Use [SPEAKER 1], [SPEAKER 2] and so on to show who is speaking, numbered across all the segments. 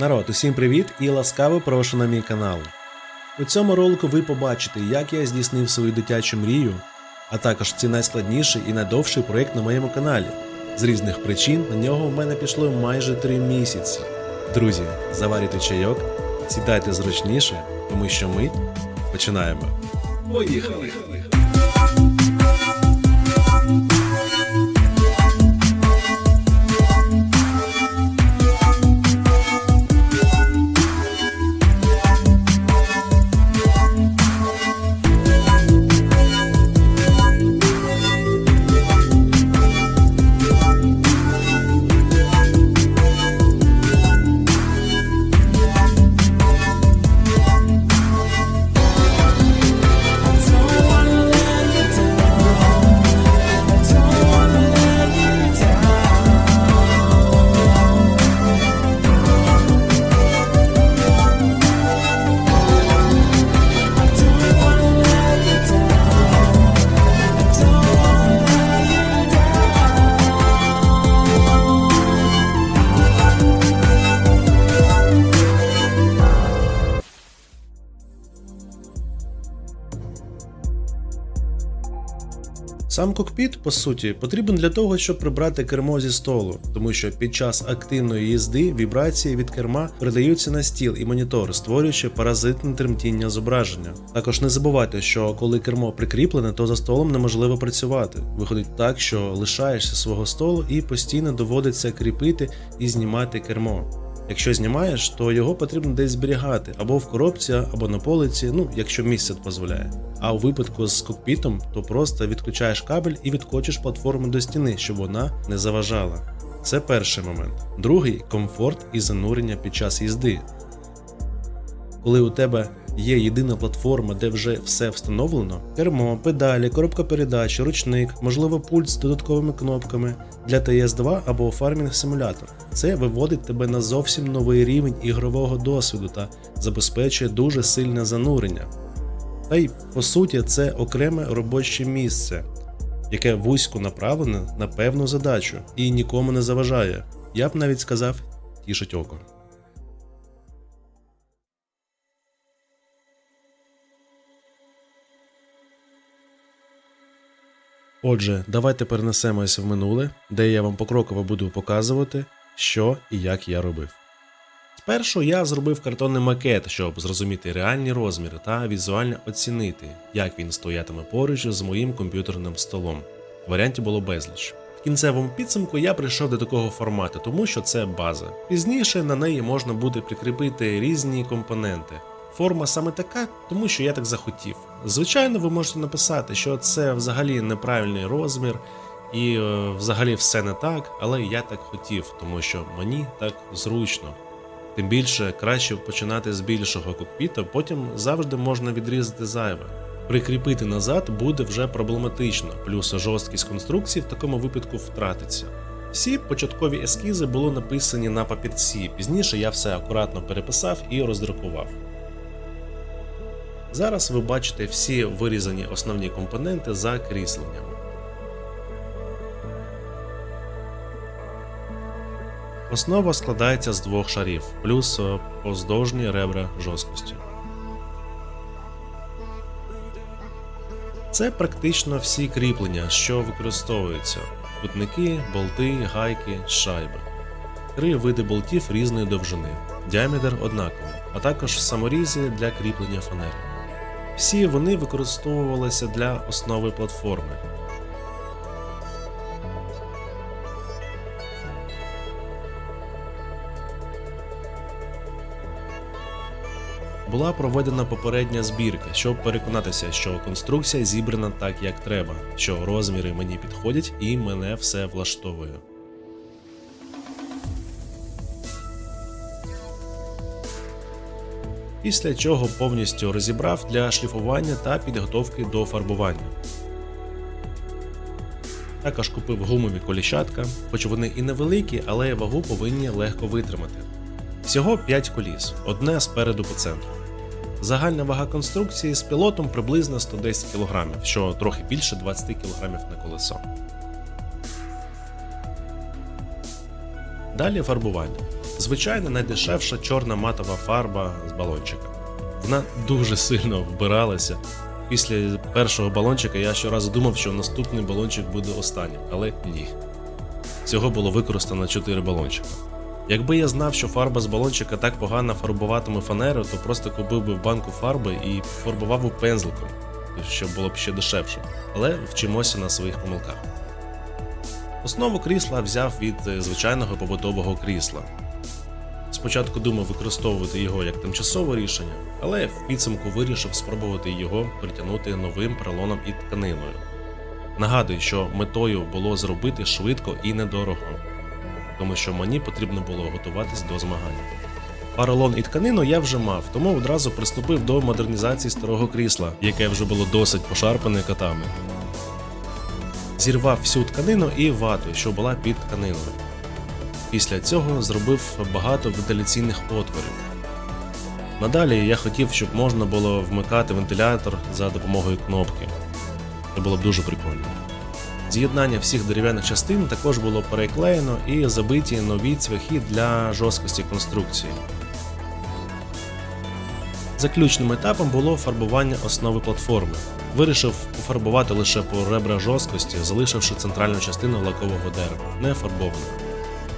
[SPEAKER 1] Народ, усім привіт і ласкаво прошу на мій канал. У цьому ролику ви побачите, як я здійснив свою дитячу мрію, а також це найскладніший і найдовший проєкт на моєму каналі. З різних причин на нього в мене пішло майже 3 місяці. Друзі, заварюйте чайок, сідайте зручніше, тому що ми починаємо. Поїхали! Сам кокпіт, по суті, потрібен для того, щоб прибрати кермо зі столу, тому що під час активної їзди вібрації від керма передаються на стіл і монітор, створюючи паразитне тремтіння зображення. Також не забувайте, що коли кермо прикріплене, то за столом неможливо працювати. Виходить так, що лишаєшся свого столу і постійно доводиться кріпити і знімати кермо. Якщо знімаєш, то його потрібно десь зберігати або в коробці, або на полиці, ну якщо місце дозволяє. А у випадку з кокпітом, то просто відключаєш кабель і відкочиш платформу до стіни, щоб вона не заважала. Це перший момент. Другий комфорт і занурення під час їзди. Коли у тебе є єдина платформа, де вже все встановлено: кермо, педалі, коробка передач, ручник, можливо, пульт з додатковими кнопками для TS2 або фармінг симулятор. Це виводить тебе на зовсім новий рівень ігрового досвіду та забезпечує дуже сильне занурення. Та й по суті, це окреме робоче місце, яке вузько направлене на певну задачу і нікому не заважає. Я б навіть сказав, тішить око. Отже, давайте перенесемося в минуле, де я вам покроково буду показувати, що і як я робив. Спершу я зробив картонний макет, щоб зрозуміти реальні розміри та візуально оцінити, як він стоятиме поруч з моїм комп'ютерним столом. Варіантів було безліч. В кінцевому підсумку я прийшов до такого формату, тому що це база. Пізніше на неї можна буде прикріпити різні компоненти. Форма саме така, тому що я так захотів. Звичайно, ви можете написати, що це взагалі неправильний розмір і е, взагалі все не так, але я так хотів, тому що мені так зручно. Тим більше краще починати з більшого кокпіта, потім завжди можна відрізати зайве. Прикріпити назад буде вже проблематично, плюс жорсткість конструкції в такому випадку втратиться. Всі початкові ескізи були написані на папірці, пізніше я все акуратно переписав і роздрукував. Зараз ви бачите всі вирізані основні компоненти за крісленнями. Основа складається з двох шарів, плюс е, поздовжні ребра жорсткості. Це практично всі кріплення, що використовуються: кутники, болти, гайки, шайби. Три види болтів різної довжини, діаметр однаковий, а також саморізи для кріплення фанери. Всі вони використовувалися для основи платформи. Була проведена попередня збірка, щоб переконатися, що конструкція зібрана так, як треба, що розміри мені підходять і мене все влаштовує. Після чого повністю розібрав для шліфування та підготовки до фарбування. Також купив гумові коліщатка, хоч вони і невеликі, але вагу повинні легко витримати. Всього 5 коліс, одне спереду по центру. Загальна вага конструкції з пілотом приблизно 110 кг, що трохи більше 20 кг на колесо. Далі фарбування. Звичайно, найдешевша чорна матова фарба з балончика. Вона дуже сильно вбиралася. Після першого балончика я щоразу думав, що наступний балончик буде останнім, але ні. Всього було використано 4 балончика. Якби я знав, що фарба з балончика так погано фарбуватиме фанеру, то просто купив би в банку фарби і фарбував у пензликом, щоб було б ще дешевше. Але вчимося на своїх помилках. Основу крісла взяв від е, звичайного побутового крісла. Спочатку думав використовувати його як тимчасове рішення, але в підсумку вирішив спробувати його притягнути новим поролоном і тканиною. Нагадую, що метою було зробити швидко і недорого, тому що мені потрібно було готуватись до змагань. Поролон і тканину я вже мав, тому одразу приступив до модернізації старого крісла, яке вже було досить пошарпане котами. Зірвав всю тканину і вату, що була під тканиною. Після цього зробив багато вентиляційних отворів. Надалі я хотів, щоб можна було вмикати вентилятор за допомогою кнопки. Це було б дуже прикольно. З'єднання всіх дерев'яних частин також було переклеєно і забиті нові цвяхи для жорсткості конструкції. Заключним етапом було фарбування основи платформи. Вирішив пофарбувати лише по ребрах жорсткості, залишивши центральну частину лакового дерева, не фарбовану.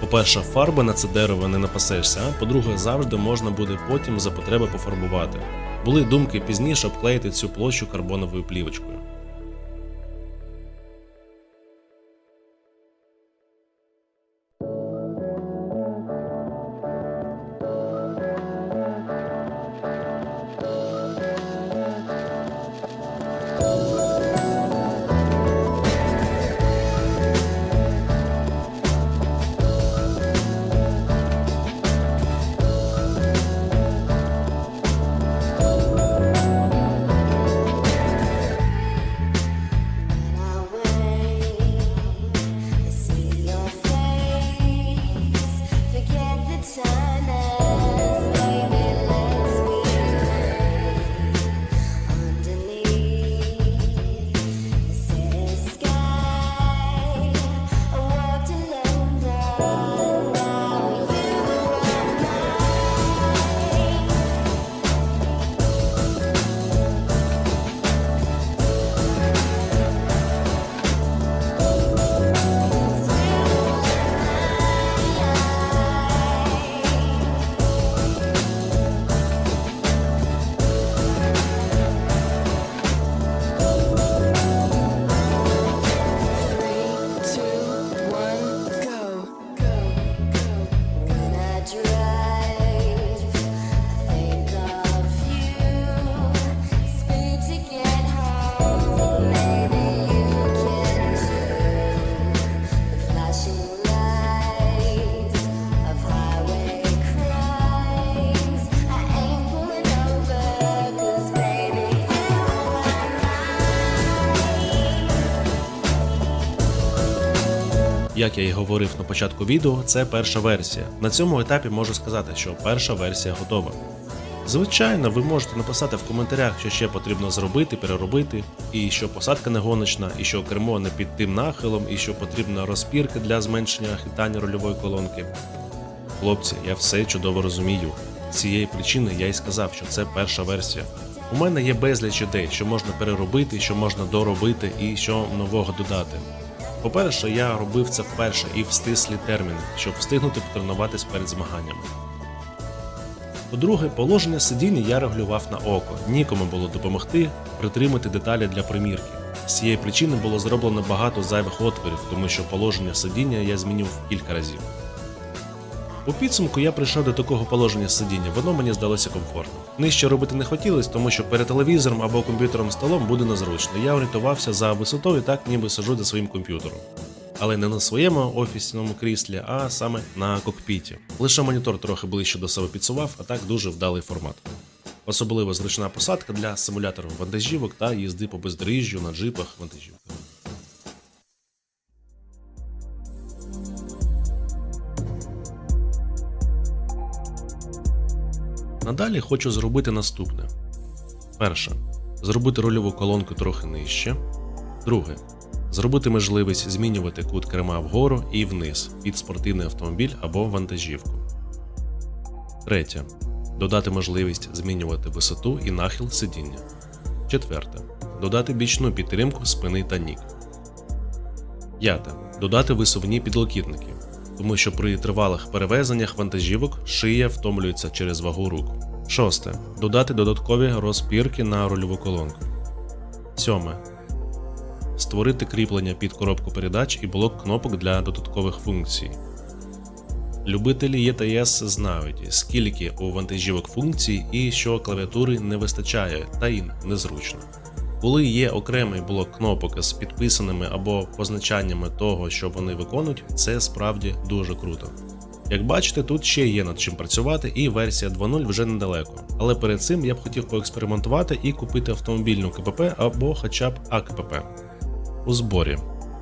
[SPEAKER 1] По-перше, фарби на це дерево не напасешся, а по-друге, завжди можна буде потім за потреби пофарбувати. Були думки пізніше обклеїти цю площу карбоновою плівочкою. Як я і говорив на початку відео, це перша версія. На цьому етапі можу сказати, що перша версія готова. Звичайно, ви можете написати в коментарях, що ще потрібно зробити, переробити, і що посадка не гоночна, і що кермо не під тим нахилом, і що потрібна розпірка для зменшення хитання рульової колонки. Хлопці, я все чудово розумію. З цієї причини я й сказав, що це перша версія. У мене є безліч ідей, що можна переробити, що можна доробити і що нового додати. По-перше, я робив це вперше і в стислі терміни, щоб встигнути потренуватись перед змаганнями. По-друге, положення сидіння я регулював на око, нікому було допомогти притримати деталі для примірки. З цієї причини було зроблено багато зайвих отворів, тому що положення сидіння я змінив кілька разів. У підсумку я прийшов до такого положення сидіння, воно мені здалося комфортним. Нижче робити не хотілося, тому що перед телевізором або комп'ютером столом буде незручно. Я орієнтувався за висотою, так ніби сиджу за своїм комп'ютером. Але не на своєму офісному кріслі, а саме на кокпіті. Лише монітор трохи ближче до себе підсував, а так дуже вдалий формат. Особливо зручна посадка для симуляторів вантажівок та їзди по бездоріжжю на джипах вантажівках. Надалі хочу зробити наступне: перше зробити рульову колонку трохи нижче. Друге зробити можливість змінювати кут керма вгору і вниз під спортивний автомобіль або вантажівку. Третє. Додати можливість змінювати висоту і нахил сидіння. Четверте. Додати бічну підтримку спини та ніг. П'яте. Додати висувні підлокітники, тому що при тривалих перевезеннях вантажівок шия втомлюється через вагу рук. Шосте. Додати додаткові розпірки на рульову колонку. Сьоме. Створити кріплення під коробку передач і блок кнопок для додаткових функцій. Любителі ЄТС знають, скільки у вантажівок функцій і що клавіатури не вистачає та й незручно. Коли є окремий блок кнопок з підписаними або позначаннями того, що вони виконують, це справді дуже круто. Як бачите, тут ще є над чим працювати, і версія 2.0 вже недалеко. Але перед цим я б хотів поекспериментувати і купити автомобільну КПП або хоча б АКПП у зборі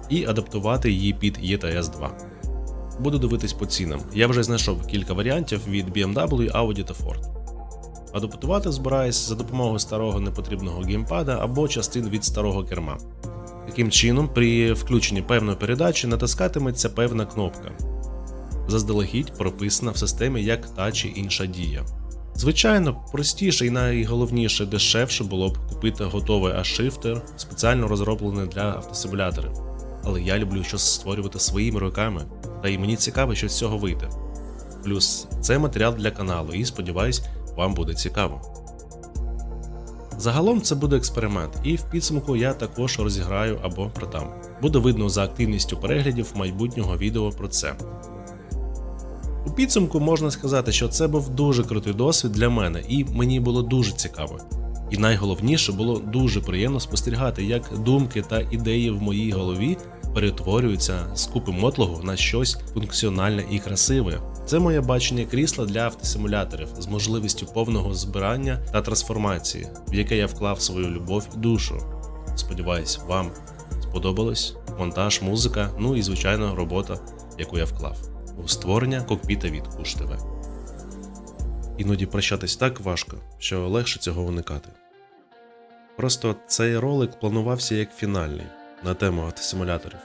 [SPEAKER 1] і адаптувати її під ETS 2. Буду дивитись по цінам. Я вже знайшов кілька варіантів від BMW, Audi та Ford. Адаптувати збираюсь за допомогою старого непотрібного геймпада або частин від старого керма. Таким чином, при включенні певної передачі натискатиметься певна кнопка. Заздалегідь прописана в системі як та чи інша дія. Звичайно, простіше і найголовніше дешевше було б купити готовий ашифтер, спеціально розроблений для автосимуляторів. Але я люблю щось створювати своїми руками, та й мені цікаво, що з цього вийде. Плюс це матеріал для каналу, і сподіваюсь, вам буде цікаво. Загалом це буде експеримент, і в підсумку я також розіграю або продам. Буде видно за активністю переглядів майбутнього відео про це. У підсумку можна сказати, що це був дуже крутий досвід для мене, і мені було дуже цікаво. І найголовніше було дуже приємно спостерігати, як думки та ідеї в моїй голові перетворюються з купи мотлого на щось функціональне і красиве. Це моє бачення крісла для автосимуляторів з можливістю повного збирання та трансформації, в яке я вклав свою любов і душу. Сподіваюсь, вам сподобалось монтаж, музика, ну і звичайно робота, яку я вклав у створення кокпіта від Куш-ТВ. Іноді прощатись так важко, що легше цього уникати. Просто цей ролик планувався як фінальний на тему автосимуляторів,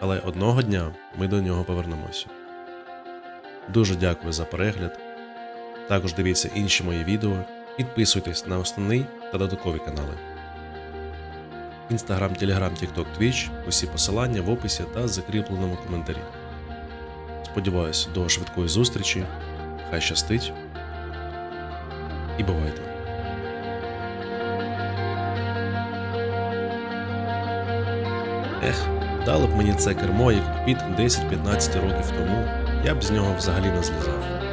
[SPEAKER 1] але одного дня ми до нього повернемося. Дуже дякую за перегляд. Також дивіться інші мої відео, підписуйтесь на основний та додаткові канали. Інстаграм, Телеграм, Тікток, Твіч, усі посилання в описі та закріпленому коментарі. Сподіваюсь, до швидкої зустрічі. Хай щастить. І бувайте. Ех, дали б мені це кермо як купіт 10-15 років тому, я б з нього взагалі не злізав.